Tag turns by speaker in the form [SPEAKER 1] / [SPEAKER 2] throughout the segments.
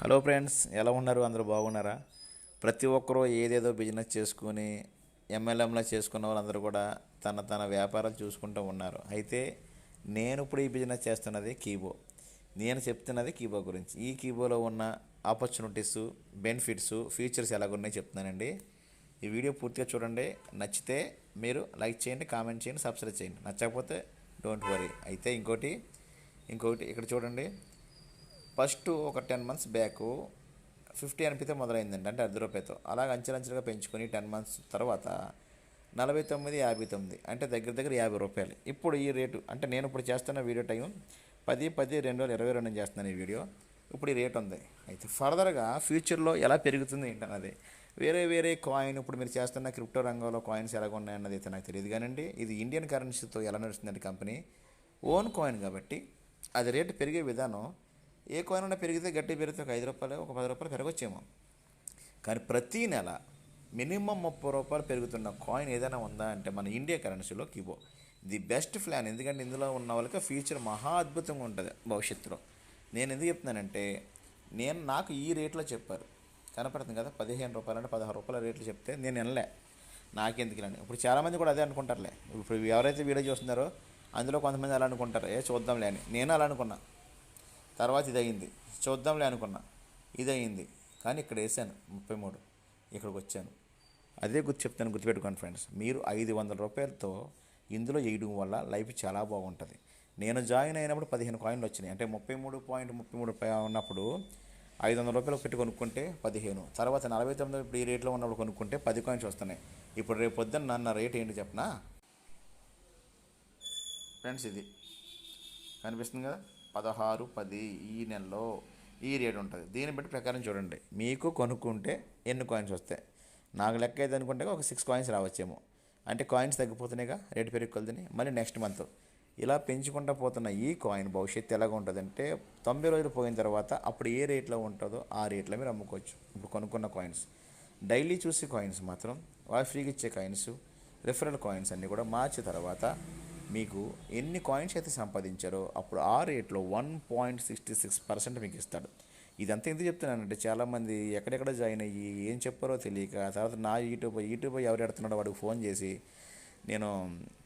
[SPEAKER 1] Hello friends ఎలా ఉన్నారు? అందరూ బాగున్నారా? ప్రతి ఒక్కరూ ఏదేదో బిజినెస్ చేసుకుని ఎంఎల్ఎంలా చేసుకున్న వాళ్ళందరూ కూడా తన తన వ్యాపారాలు చూసుకుంటూ ఉన్నారు. అయితే నేను ఇప్పుడు ఈ బిజినెస్ చేస్తున్నది కీబో. నేను చెప్తున్నది కీబో గురించి. ఈ కీబోలో ఉన్న ఆపర్చునిటీస్ బెనిఫిట్స్ ఫీచర్స్ ఎలాగున్నాయి చెప్తున్నానండి. ఈ వీడియో పూర్తిగా చూడండి. నచ్చితే మీరు లైక్ చేయండి కామెంట్ చేయండి సబ్స్క్రైబ్ చేయండి. నచ్చకపోతే డోంట్ వరీ. అయితే ఇంకోటి ఇంకొకటి ఇక్కడ చూడండి. ఫస్ట్ ఒక టెన్ మంత్స్ బ్యాక్ ఫిఫ్టీ ఎన్పితో మొదలైందండి అంటే అర్ధ రూపాయతో. అలాగ అంచెలంచెలుగా పెంచుకొని టెన్ మంత్స్ తర్వాత నలభై తొమ్మిది యాభై తొమ్మిది అంటే దగ్గర దగ్గర యాభై రూపాయలు. ఇప్పుడు ఈ రేటు అంటే నేను ఇప్పుడు చేస్తున్న వీడియో టైం పది పది రెండు వేల ఇరవై రెండు చేస్తున్నాను ఈ వీడియో. ఇప్పుడు ఈ రేట్ ఉంది. అయితే ఫర్దర్గా ఫ్యూచర్లో ఎలా పెరుగుతుంది ఏంటన్నది వేరే వేరే కాయిన్ ఇప్పుడు మీరు చేస్తున్న క్రిప్టో రంగంలో కాయిన్స్ ఎలా ఉన్నాయన్నది అయితే నాకు తెలియదు కానండి. ఇది ఇండియన్ కరెన్సీతో ఎలా నడుస్తుందండి కంపెనీ? ఓన్ కాయిన్ కాబట్టి అది రేటు పెరిగే విధానం ఏ కాయిన్ పెరిగితే గట్టి పెరిగితే ఒక ఐదు రూపాయలు ఒక పది రూపాయలు పెరగొచ్చేమో. కానీ ప్రతీ నెల మినిమం ముప్పై రూపాయలు పెరుగుతున్న కాయిన్ ఏదైనా ఉందా అంటే మన ఇండియా కరెన్సీలో కిబో ది బెస్ట్ ప్లాన్ ఎందుకంటే ఇందులో ఉన్న వాళ్ళకి ఫ్యూచర్ మహా అద్భుతంగా ఉంటుంది భవిష్యత్తులో. నేను ఎందుకు చెప్తున్నానంటే నేను నాకు ఈ రేట్లో చెప్పారు. కనపడుతుంది కదా పదిహేను రూపాయలు అంటే పదహారు రూపాయల రేట్లు చెప్తే నేను వినలే. నాకెందుకు ఇలాంటి ఇప్పుడు చాలామంది కూడా అదే అనుకుంటారులే. ఇప్పుడు ఎవరైతే వీడియో చూస్తున్నారో అందులో కొంతమంది అలా అనుకుంటారు. ఏ చూద్దాంలే అని. నేను అలా అనుకున్నా. తర్వాత ఇది అయింది చూద్దాంలే అనుకున్నా. ఇది అయింది కానీ ఇక్కడ వేసాను ముప్పై మూడు. ఇక్కడికి వచ్చాను అదే గుర్తు చెప్తాను గుర్తుపెట్టుకోండి ఫ్రెండ్స్. మీరు ఐదు వందల రూపాయలతో ఇందులో వేయడం వల్ల లైఫ్ చాలా బాగుంటుంది. నేను జాయిన్ అయినప్పుడు పదిహేను కాయిన్లు వచ్చినాయి. అంటే ముప్పై మూడు పాయింట్ ముప్పై మూడు పై ఉన్నప్పుడు ఐదు వందల రూపాయలు పెట్టి కొనుక్కుంటే పదిహేను. తర్వాత నలభై తొమ్మిది ఇప్పుడు ఈ రేట్లో ఉన్నప్పుడు కొనుక్కుంటే పది కాయిన్స్ వస్తున్నాయి. ఇప్పుడు రేపు పొద్దున్న నా రేట్ ఏంటి చెప్పనా? ఫ్రెండ్స్ ఇది. కనిపిస్తుంది కదా? పదహారు పది ఈ నెలలో ఈ రేట్ ఉంటుంది. దీన్ని బట్టి ప్రకారం చూడండి. మీకు కొనుక్కుంటే ఎన్ని కాయిన్స్ వస్తాయి? నాకు లెక్క అయితే అనుకుంటే ఒక సిక్స్ కాయిన్స్ రావచ్చేమో. అంటే కాయిన్స్ తగ్గిపోతున్నాయిగా రేటు పెరుగుతుంది మళ్ళీ నెక్స్ట్ మంత్ ఇలా పెంచుకుంటూ పోతున్న ఈ కాయిన్ భవిష్యత్తు ఎలాగ ఉంటుందంటే తొంభై రోజులు పోయిన తర్వాత అప్పుడు ఏ రేట్లో ఉంటుందో ఆ రేట్లో మీరు అమ్ముకోవచ్చు. ఇప్పుడు కొనుక్కున్న కాయిన్స్ డైలీ చూసి కాయిన్స్ మాత్రం వాళ్ళు ఫ్రీగా ఇచ్చే కాయిన్స్ రిఫరల్ కాయిన్స్ అన్నీ కూడా మార్చిన తర్వాత మీకు ఎన్ని కాయిన్స్ అయితే సంపాదించారో అప్పుడు ఆ రేట్లో one point sixty six percent మీకు ఇస్తాడు. ఇదంతా ఎందుకు చెప్తున్నానంటే చాలామంది ఎక్కడెక్కడ జాయిన్ అయ్యి ఏం చెప్పారో తెలియక తర్వాత నా యూట్యూబ్ యూట్యూబ్ ఎవరు ఎడుతున్నాడో వాడికి ఫోన్ చేసి నేను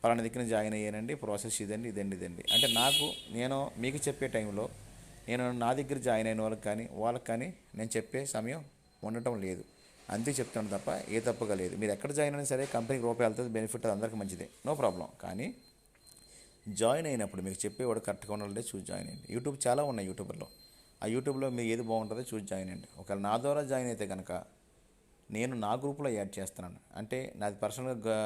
[SPEAKER 1] పలానా దిక్కున జాయిన్ అయ్యానండి ప్రాసెస్ ఇదండి ఇదండి ఇదండి. అంటే నాకు నేను మీకు చెప్పే టైంలో నేను నా దగ్గర జాయిన్ అయిన వాళ్ళకి కానీ వాళ్ళకి కానీ నేను చెప్పే సమయం ఉండటం లేదు. అంతే చెప్తాను తప్ప ఏ తప్పగా లేదు. మీరు ఎక్కడ జాయిన్ అయినా సరే కంపెనీకి రూపాయి వెళ్తుంది బెనిఫిట్ అది అందరికీ మంచిదే. నో ప్రాబ్లం కానీ జాయిన్ అయినప్పుడు మీకు చెప్పేవాడు కరెక్ట్గా ఉండాలంటే చూసి జాయిన్ అయ్యండి. యూట్యూబ్ చాలా ఉన్నాయి యూట్యూబ్లో ఆ యూట్యూబ్లో మీరు ఏది బాగుంటుందో చూసి జాయిన్ అయ్యండి. ఒకవేళ నా ద్వారా జాయిన్ అయితే కనుక నేను నా గ్రూప్లో యాడ్ చేస్తున్నాను. అంటే నాది పర్సనల్గా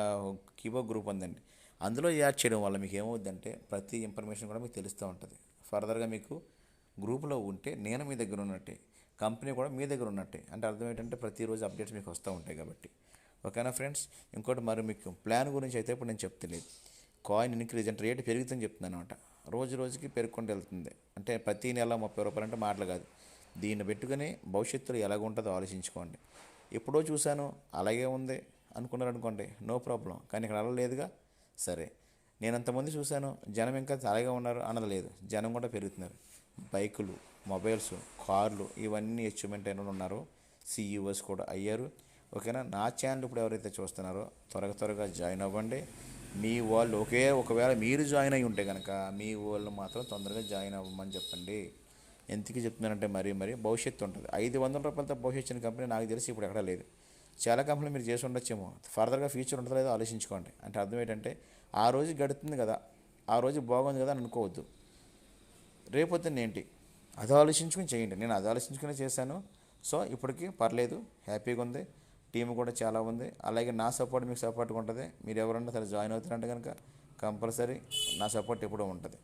[SPEAKER 1] కీబోర్డ్ గ్రూప్ ఉందండి. అందులో యాడ్ చేయడం వల్ల మీకు ఏమవుద్దంటే ప్రతి ఇన్ఫర్మేషన్ కూడా మీకు తెలుస్తూ ఉంటుంది. ఫర్దర్గా మీకు గ్రూప్లో ఉంటే నేను మీ దగ్గర ఉన్నట్టే కంపెనీ కూడా మీ దగ్గర ఉన్నట్టే. అంటే అర్థం ఏంటంటే ప్రతిరోజు అప్డేట్స్ మీకు వస్తూ ఉంటాయి కాబట్టి. ఓకేనా ఫ్రెండ్స్? ఇంకోటి మరి మీకు ప్లాన్ గురించి అయితే ఇప్పుడు నేను చెప్తలేదు. కాయిన్ ఇంక్రీజ్ అంటే రేటు పెరుగుతుందని చెప్తున్నాను అనమాట రోజు రోజుకి పెరుగుకుంటూ వెళ్తుంది. అంటే ప్రతి నెల ముప్పై రూపాయలు అంటే మాటలు కాదు. దీన్ని పెట్టుకుని భవిష్యత్తులో ఎలాగ ఉంటుందో ఆలోచించుకోండి. ఎప్పుడో చూశాను అలాగే ఉంది అనుకున్నారు అనుకోండి నో ప్రాబ్లం. కానీ ఇక్కడ అలా లేదుగా? సరే. నేను అంతమంది చూశాను జనం ఇంకా అలాగే ఉన్నారు అన్నది లేదు. జనం కూడా పెరుగుతున్నారు. బైకులు మొబైల్స్ కార్లు ఇవన్నీ అచీవ్మెంట్ అయిన ఉన్నారు. సీఈఓస్ కూడా అయ్యారు. ఓకేనా? నా ఛానల్ ఇప్పుడు ఎవరైతే చూస్తున్నారో త్వరగా త్వరగా జాయిన్ అవ్వండి. మీ వాళ్ళు ఒకే ఒకవేళ మీరు జాయిన్ అయి ఉంటే కనుక మీ వాళ్ళు మాత్రం తొందరగా జాయిన్ అవ్వమని చెప్పండి. ఎందుకు చెప్తున్నానంటే మరీ మరీ భవిష్యత్తు ఉంటుంది. ఐదు వందల రూపాయలతో భవిష్యత్తు ఇచ్చిన కంపెనీ నాకు తెలిసి ఇప్పుడు ఎక్కడా లేదు. చాలా కంపెనీలు మీరు చేసి ఉండొచ్చేమో. ఫర్దర్గా ఫ్యూచర్ ఉంటుందో లేదో ఆలోచించుకోండి. అంటే అర్థం ఏంటంటే ఆ రోజు గడుతుంది కదా. ఆ రోజు బాగుంది కదా అని అనుకోవద్దు. రేపొద్దున్న ఏంటి? అది ఆలోచించుకుని చేయండి. నేను అది ఆలోచించుకుని చేశాను. సో ఇప్పటికి పర్లేదు. హ్యాపీగా ఉంది. టీం కూడా చాలా ఉంది. అలాగే నా సపోర్ట్ మీకు సపోర్ట్గా ఉంటుంది. మీరు ఎవరన్నా సరే జాయిన్ అవుతారంటే కనుక కంపల్సరీ నా సపోర్ట్ ఎప్పుడూ ఉంటుంది.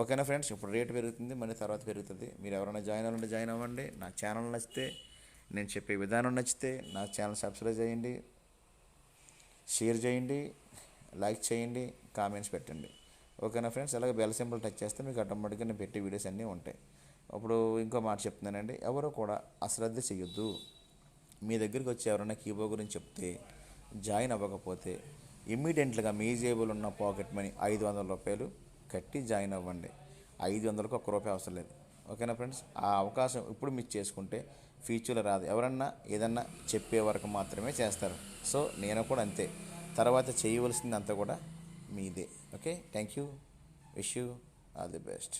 [SPEAKER 1] ఓకేనా ఫ్రెండ్స్? ఇప్పుడు రేట్ పెరుగుతుంది మళ్ళీ తర్వాత పెరుగుతుంది. మీరు ఎవరైనా జాయిన్ అవ్వాలంటే జాయిన్ అవ్వండి. నా ఛానల్ నచ్చితే నేను చెప్పే విధానం నచ్చితే నా ఛానల్ సబ్స్క్రైబ్ చేయండి. షేర్ చేయండి. లైక్ చేయండి. కామెంట్స్ పెట్టండి. ఓకేనా ఫ్రెండ్స్? అలాగే బెల్ సింబల్ టచ్ చేస్తే మీకు ఆటోమేటిక్గా నేను పెట్టే వీడియోస్ అన్నీ ఉంటాయి. ఇప్పుడు ఇంకో మాట చెప్తున్నానండి. ఎవరు కూడా అశ్రద్ధ చేయొద్దు. మీ దగ్గరికి వచ్చి ఎవరైనా కీబోర్డ్ గురించి చెప్తే జాయిన్ అవ్వకపోతే ఇమ్మీడియట్గా మీ జేబులో ఉన్న పాకెట్ మనీ ఐదు వందల రూపాయలు కట్టి జాయిన్ అవ్వండి. ఐదు వందలకు ఒక్క రూపాయి అవసరం లేదు. ఓకేనా ఫ్రెండ్స్? ఆ అవకాశం ఇప్పుడు మిస్ చేసుకుంటే ఫ్యూచర్లో రాదు. ఎవరన్నా ఏదన్నా చెప్పే వరకు మాత్రమే చేస్తారు. సో నేను కూడా అంతే. తర్వాత చేయవలసింది అంతా కూడా మీదే. Okay? Thank you wish you. All the best.